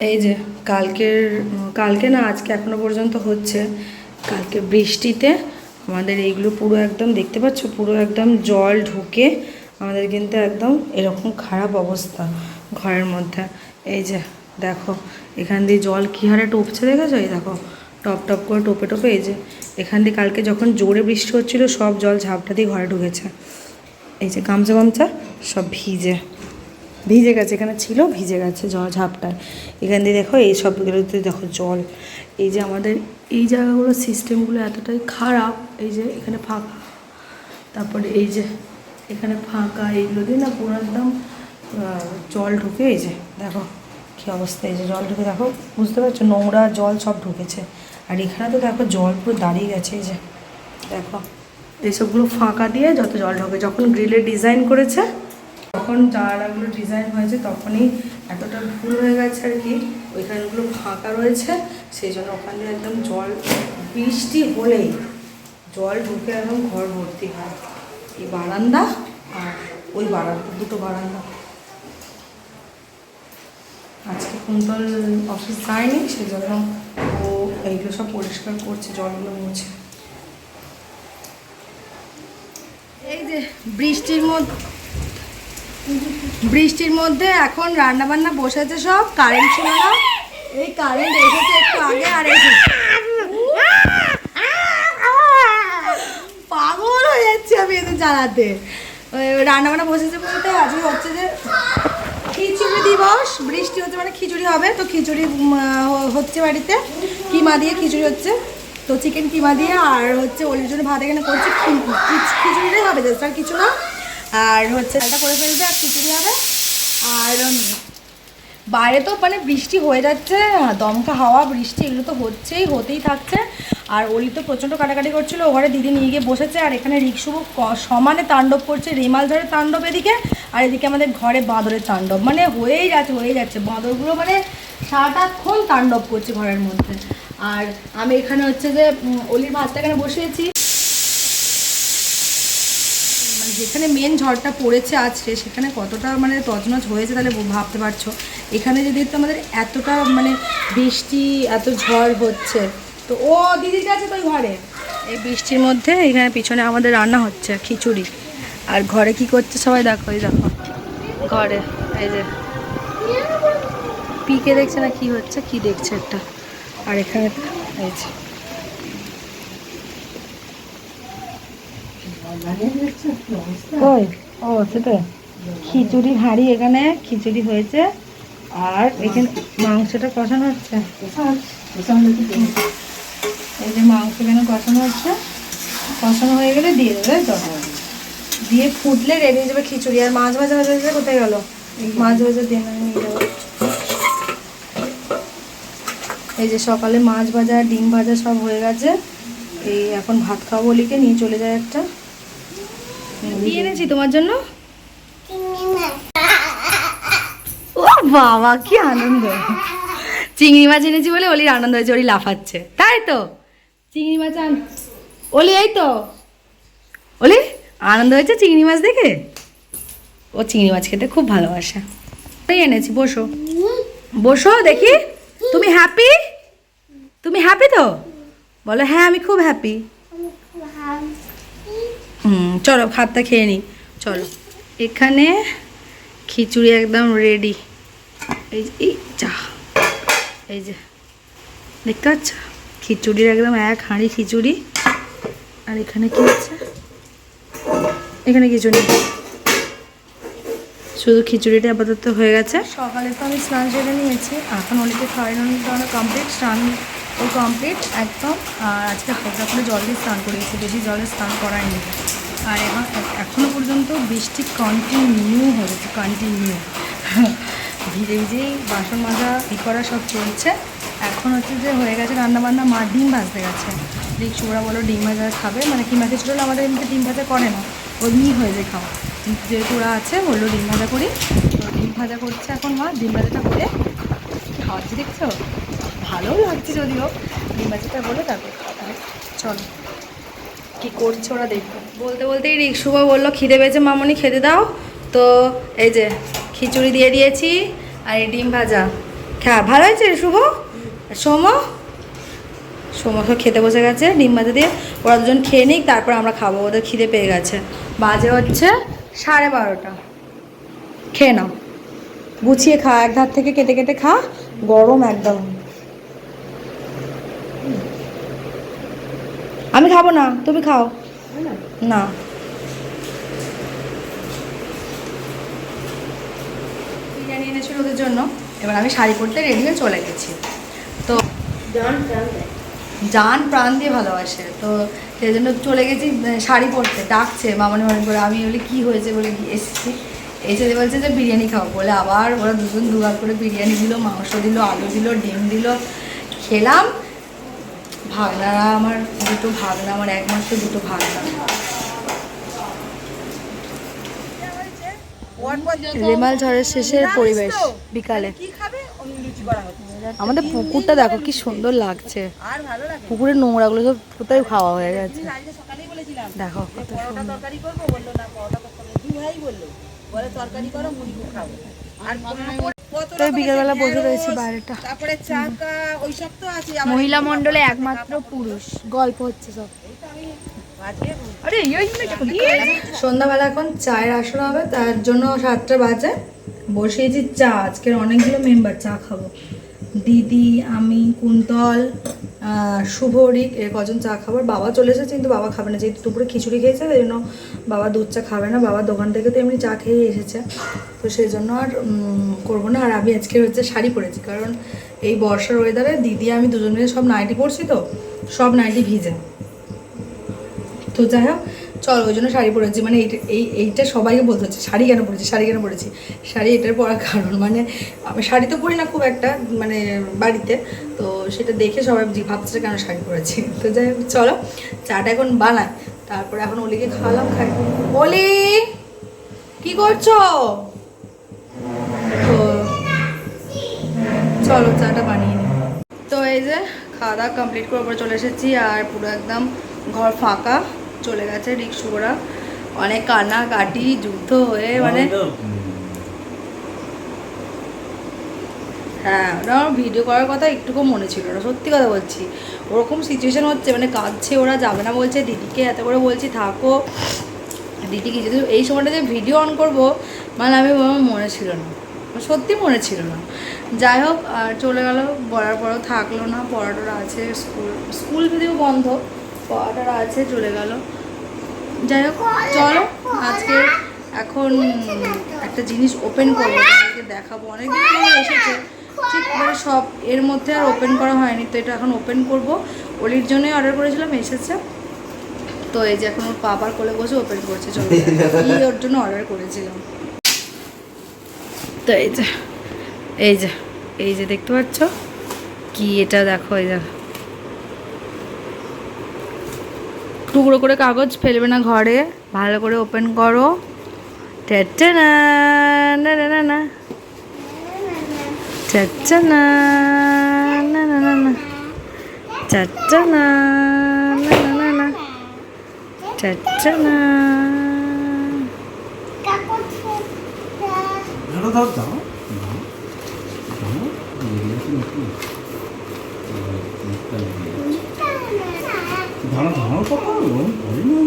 এই যে কালকের, কালকে না আজকে এখনও পর্যন্ত হচ্ছে। কালকে বৃষ্টিতে আমাদের এইগুলো পুরো একদম দেখতে পাচ্ছ, পুরো একদম জল ঢুকে আমাদের কিন্তু একদম এরকম খারাপ অবস্থা ঘরের মধ্যে। এই যে দেখো, এখান দিয়ে জল কী হারে টপছে দেখেছ? এই দেখো, টপ টপ করে টোপে টোপে এই যে এখান দিয়ে কালকে যখন জোরে বৃষ্টি হচ্ছিল সব জল ঝাপটা দিয়ে ঘরে ঢুকেছে। এই যে গামছা গামছা সব ভিজে। ভিজে গেছে, এখানে ছিল, ভিজে গেছে জল ঝাপটায় এখান দিয়ে দেখো এই সবগুলোতে দেখো জল। এই যে আমাদের এই জায়গাগুলো সিস্টেমগুলো এতটাই খারাপ, এই যে এখানে ফাঁকা। তারপরে এই যে এখানে ফাঁকা, এইগুলো দিয়ে না পুরো একদম জল ঢুকে এই যে, দেখো কী অবস্থা, এই যে জল ঢুকে দেখো, বুঝতে পারছ? নোংরা জল সব ঢুকেছে। আর এখানে তো দেখো জল পুরো দাঁড়িয়ে গেছে, এই যে, দেখো। এইসবগুলো ফাঁকা দিয়ে যত জল ঢোকে, যখন গ্রিলের ডিজাইন করেছে তখন জানালাগুলো ডিজাইন হয়েছে তখনই এতটা ভুল হয়ে গেছে আর কি। ওইখানগুলো ফাঁকা রয়েছে, সেই জন্য ওখান দিয়ে একদম জল, বৃষ্টি হলেই জল ঢুকে একদম ঘর ভর্তি হয়। এই বারান্দা আর ওই বারান্দা, দুটো বারান্দা। আজকে কুন্তল অফিস যায়নি সেই জন্য ও এইগুলো সব পরিষ্কার করছে, জলগুলো মুছে। এই যে বৃষ্টির মধ্যে বৃষ্টির মধ্যে এখন রান্না বান্না বসেছে সব কারেন্ট ছিল না। এই কারেন্ট এসেছে একটু আগে আর এই পাগল হয়ে যাচ্ছি আমি এদের রান্না বান্না বসেছে বলতে আজকে হচ্ছে যে খিচুড়ি দিবস, বৃষ্টি হচ্ছে মানে খিচুড়ি হবে, তো খিচুড়ি হচ্ছে বাড়িতে। কিমা দিয়ে খিচুড়ি হচ্ছে, তো চিকেন কিমা দিয়ে, আর হচ্ছে ওলির জন্য ভাত এখানে করছি খিচুড়িটাই হবে জাস্ট আর কিছু না। আর হচ্ছে এটা করে ফেলবে আর খিচুড়ি হবে। আর বাইরে তো মানে বৃষ্টি হয়ে যাচ্ছে, দমকা হাওয়া, বৃষ্টি এগুলো তো হচ্ছেই, হতেই থাকছে। আর অলি তো প্রচণ্ড কাটাকাটি করছিল, ও ঘরে দিদি নিয়ে গিয়ে বসেছে, আর এখানে রিক্সুব সমানে তাণ্ডব করছে, রেমাল ঝড়ের তাণ্ডব এদিকে, আর এদিকে আমাদের ঘরে বাঁদরের তাণ্ডব। মানে হয়েই যাচ্ছে হয়েই যাচ্ছে, বাঁদরগুলো মানে সারাক্ষণ তাণ্ডব করছে ঘরের মধ্যে। আর আমি এখানে হচ্ছে যে অলির ভাতটা এখানে বসিয়েছি মানে যেখানে মেন ঝড়টা পড়েছে আজকে, সেখানে কতটা মানে তছনছ হয়েছে তাহলে ভাবতে পারছ? এখানে যদি তো আমাদের এতটা মানে বৃষ্টি, এত ঝড় হচ্ছে। তো ও, দিদিটা আছে তো ঘরে? এই বৃষ্টির মধ্যে এখানে পিছনে আমাদের রান্না হচ্ছে, খিচুড়ি। আর ঘরে কি করছে সবাই দেখো, এই দেখো। ঘরে, এই যে। পিকে দেখছে না কি হচ্ছে, কি দেখছে একটা। আর এখানে, এই যে। কই? ও, সেটাই। খিচুড়ি হাঁড়ি এখানে, খিচুড়ি হয়েছে। আর এখানে মাংসটা কষানো হচ্ছে। এই যে মাংস এখানে কষানো হচ্ছে। কষানো হয়ে গেলে দিয়ে দেবে দিয়ে ফুটলে রেডি হয়ে যাবে খিচুড়ি। আর মাছ ভাজা ভাজা ভাজা কোথায় গেল? মাছ ভাজা দিয়ে নিয়ে যাব। এই যে সকালে মাছ ভাজা, ডিম ভাজা সব হয়ে গেছে। এই এখন ভাত খাব বলিকে নিয়ে চলে যায় একটা। কি এনেছি তোমার জন্য? ও বাবা কি আনন্দ। চিংড়ি মাছ এনেছি বলে অলির আনন্দ হয়েছে ওলি লাফাচ্ছে। তাই তো? চিংড়ি মাছ আন অলি এই তো। অলি আনন্দ হয়েছে চিংড়ি মাছ দেখে? ও চিংড়ি মাছ খেতে খুব ভালোবাসে। এই এনেছি বসো। বসো দেখি। তুমি হ্যাপি তুমি হ্যাপি তো? বলো হ্যাঁ আমি খুব হ্যাপি চলো, ভাতটা খেয়ে নিই চলো। এখানে খিচুড়ি একদম রেডি এই যে, এই চা এই যে, দেখতে পাচ্ছ? খিচুড়ির একদম এক হাঁড়ি খিচুড়ি। আর এখানে কি হচ্ছে? এখানে কিছু নেই। শুধু খিচুড়িটা আপাতত হয়ে গেছে। সকালে তো আমি স্নান সেরে নিয়েছি। এখন অনেকে খাওয়ানো কমপ্লিট স্নান ও কমপ্লিট একদম। আর আজকে হালকা করে জল দিয়ে স্নান করিয়েছি, বেশি জলে স্নান করায়নি আর এখন এখনও পর্যন্ত বৃষ্টি কন্টিনিউ হয়েছে কন্টিনিউ ভিজে ভিজেই বাসন মাজা ই করা সব চলছে। এখন হচ্ছে যে হয়ে গেছে রান্নাবান্না, মা ডিম ভাজতে গেছে। দেখছি ওরা বলো ডিম ভাজা খাবে? মানে কিমা খিচুড়ি আমাদের এমনিতে ডিম ভাজা করে না। ওই হয়ে যায় খাওয়া। যেহেতু ওরা আছে, বলল ডিম ভাজা করি। তো ডিম ভাজা করছে এখন মা। ডিম ভাজাটা করে খাওয়াচ্ছি, দেখছ? ভালোও লাগছে যদিও। ডিম ভাজাটা বলে তারপর চলো। কি করছে ওরা দেখব বলতে বলতেই রিক্সুবা বলল, খিদে পেয়েছে মামনি, খেতে দাও। তো এই যে খিচুড়ি দিয়ে দিয়েছি আর ডিম ভাজা। খা, ভালো হয়েছে শুভ সোম? সোমকে খেতে বসে গেছে, ডিম ভাজা দিয়ে। ওরা দুজন খেয়ে নিক, তারপর আমরা খাব। ওদের খিদে পেয়ে গেছে। বাজে হচ্ছে সাড়ে বারোটা। খেয়ে নাও। গুছিয়ে খা, এক ধার থেকে কেটে কেটে খা। গরম একদম। আমি খাব না তুমি খাও। না। বিরিয়ানি এনেছিল ওদের জন্য। এবার আমি শাড়ি পরতে রেডি হয়ে চলে গেছি। তো জান প্রাণ দিয়ে। ভালোবাসে। তো সেই জন্য চলে গেছি শাড়ি পরতে। ডাকছে মামানি মামানি করে আমি বলি কি হয়েছে? বলে এসেছি। এসে দিয়ে বলছে যে বিরিয়ানি খাব বলে আবার ওরা দুজন দুবার করে বিরিয়ানি দিল মাংস দিল আলু দিল ডিম দিল। খেলাম ভাগনারা আমার দুটো ভাগনা আমার একমাত্র দুটো ভাগনা। রেমাল ঝড়ের শেষের পরিবেশ বিকালে। আমাদের পুকুরটা দেখো কি সুন্দর লাগছে। আর ভালো লাগে পুকুরের নোংরাগুলো সব কোথায় খাওয়া হয়ে গেছে। দেখো তরকারি করব বলল না তরকারি দু ভাই বলল বলে তরকারি করো মুড়ি খাব। আর কত তো রকমের বিকেলবেলা বসে ঢেঁড়স, বাইরেটা তারপরে চাকা ওই তো আছে মহিলা মণ্ডলে একমাত্র পুরুষ গল্প হচ্ছে সব। সন্ধ্যাবেলা এখন চায়ের আসর হবে তার জন্য সাতটা বাজে। বসিয়েছি চা আজকের অনেকগুলো মেম্বার চা খাব। দিদি আমি কুন্তল আহ, শুভরিক এর কজন চা খাবার? বাবা চলে এসেছে কিন্তু বাবা খাবে না। যেহেতু দুপুরে খিচুড়ি খেয়েছে তাই জন্য বাবা দুধ চা খাবে না। বাবা দোকান থেকে তো এমনি চা খেয়ে এসেছে। তো সেই জন্য আর করব না। আর আমি আজকে হচ্ছে শাড়ি পরেছি কারণ এই বর্ষার ওয়েদারে দিদি আমি দুজন মিলে সব নাইটি পরছি তো সব নাইটি ভিজে। তো যাই হোক চল ওই জন্য শাড়ি পরেছি। মানে এই এইটা সবাইকে বলতে হচ্ছে শাড়ি কেন পরেছি শাড়ি কেন পরেছি? শাড়ি এটার পরার কারণ। মানে আমি শাড়ি তো পরি না খুব একটা মানে বাড়িতে। তো সেটা দেখে সবাই ভাবছে কেন শাড়ি পরেছি। তো যাই চলো, চাটা এখন বানায় তারপরে এখন অলিকে খাওয়ালাম, খাই। অলি কি করছ? তো চলো, চাটা বানিয়ে নি তো এই যে খাওয়া দাওয়া কমপ্লিট করে উপরে চলে এসেছি আর পুরো একদম ঘর ফাঁকা, চলে গেছে রিক্সুরা অনেক কান্নাকাটি, যুদ্ধ হয়ে মানে হ্যাঁ ওটা আমার ভিডিও করার কথা একটুকু মনে ছিল না, সত্যি কথা বলছি। ওরকম সিচুয়েশন হচ্ছে মানে কাঁদছে ওরা, যাবে না বলছে, দিদিকে এত করে বলছি, থাকো। দিদি কি যদি এই সময়টা যে ভিডিও অন করব মানে আমি মনে ছিল না। সত্যি মনে ছিল না। যাই হোক, আর চলে গেল, বলার পরও থাকল না, পড়াটা আছে স্কুল স্কুল যদিও বন্ধ, পড়াটা আছে, চলে গেল। যাই হোক, চলো, আজকে এখন একটা জিনিস ওপেন করব দেখাবো। অনেক দিন এসেছে। ঠিক মানে সব এর মধ্যে আর ওপেন করা হয়নি, তো এটা এখন ওপেন করব। ওলির জন্যই অর্ডার করেছিলাম, এসেছে। তো এই যে এখন ওর পাপার কোলে বসে ওপেন করছে, চলো। কি ওর জন্য অর্ডার করেছিলাম। তো এই যে এই যে এই যে দেখতে পাচ্ছ? কি এটা দেখো, এই দেখো টুকরো করে কাগজ ফেলবে না ঘরে, ভালো করে ওপেন করো। টেটে না না না। না না চাচ্চা না না না না না চাচ্চা না না না না না চাচ্চা না দাও দাও দাও দাও দাঁড়া দাঁড়াও পাপা ওরম করে না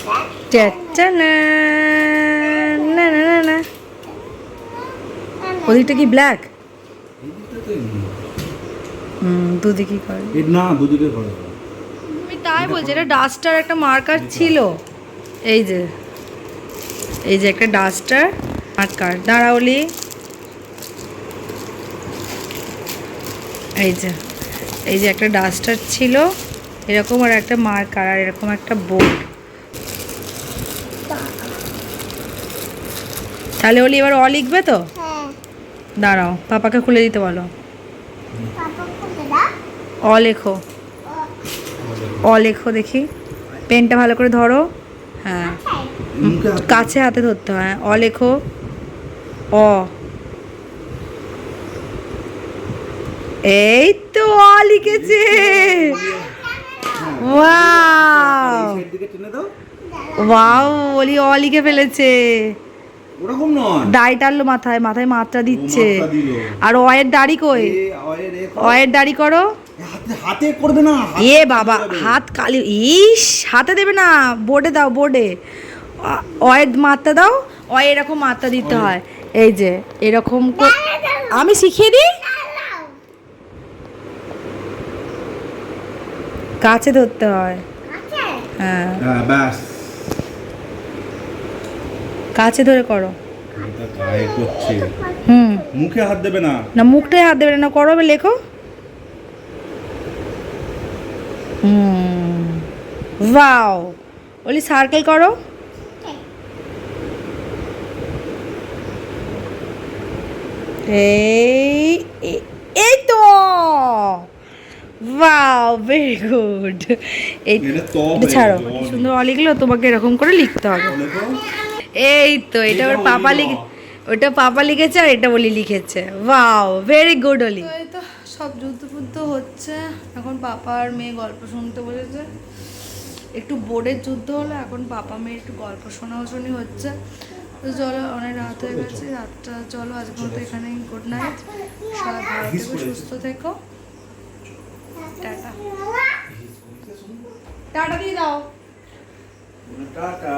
চাচ্চা না না না না না। ওদিকটা কি ব্ল্যাক হুম করে। না দুদিকে করে। আমি তাই বলছি এটা ডাস্টার একটা মার্কার ছিল। এই যে এই যে একটা ডাস্টার মার্কার দাঁড়াওলি এই যে এই যে একটা ডাস্টার ছিল এরকম আর একটা মার্কার আর এরকম একটা বোর্ড তাহলে ওলি এবার অ লিখবে তো? দাঁড়াও পাপাকে খুলে দিতে বলো। অ লেখো। অ লেখো দেখি। পেনটা ভালো করে ধরো। হ্যাঁ। কাছে হাতে ধরতে হয়। হ্যাঁ। অ লেখো। অ। এই তো অ লিখেছে। ওয়াও। ওয়াও অলি অ লিখে ফেলেছে। ওরকম নয়। দাড়ি টানলো মাথায় মাথায় মাত্রা দিচ্ছে। আর অয়ের দাড়ি কই? অয়ের। দাড়ি করো। হাতে করবে না এ বাবা হাত কালি ইস হাতে দেবে না বোর্ডে দাও বোর্ডে। অয়ের মাত্রা দাও অয় এরকম মাত্রা দিতে হয়। এই যে এরকম আমি শিখিয়ে দিই? কাছে ধরতে হয় হ্যাঁ। হ্যাঁ ব্যাস। কাছে ধরে করো। হুম। মুখে হাত দেবে না। না মুখটাই হাত দেবে না করো লেখো। হুম। ওয়াও। বলি সার্কেল করো। এই এই তো। ওয়াও ভেরি গুড এই ছাড়ো। সুন্দর অলিগুলো তোমাকে এরকম করে লিখতে হবে। এই তো এটা ওর পাপা লিখে ওটা পাপা লিখেছে আর এটা বলি লিখেছে। ওয়াও ভেরি গুড অলি এই তো সব যুদ্ধ ফুদ্ধ হচ্ছে। এখন পাপা আর মেয়ে গল্প শুনতে বসেছে। একটু বোর্ডের যুদ্ধ হলো এখন পাপা মেয়ে একটু গল্প শোনাও শুনি হচ্ছে। তো চলো অনেক রাত হয়ে গেছে। রাতটা চলো আজকে মতো এখানে গুড নাইট সবাই ভালো থেকো সুস্থ থেকো। টাটা। টাটা দিয়ে দাও। টাটা।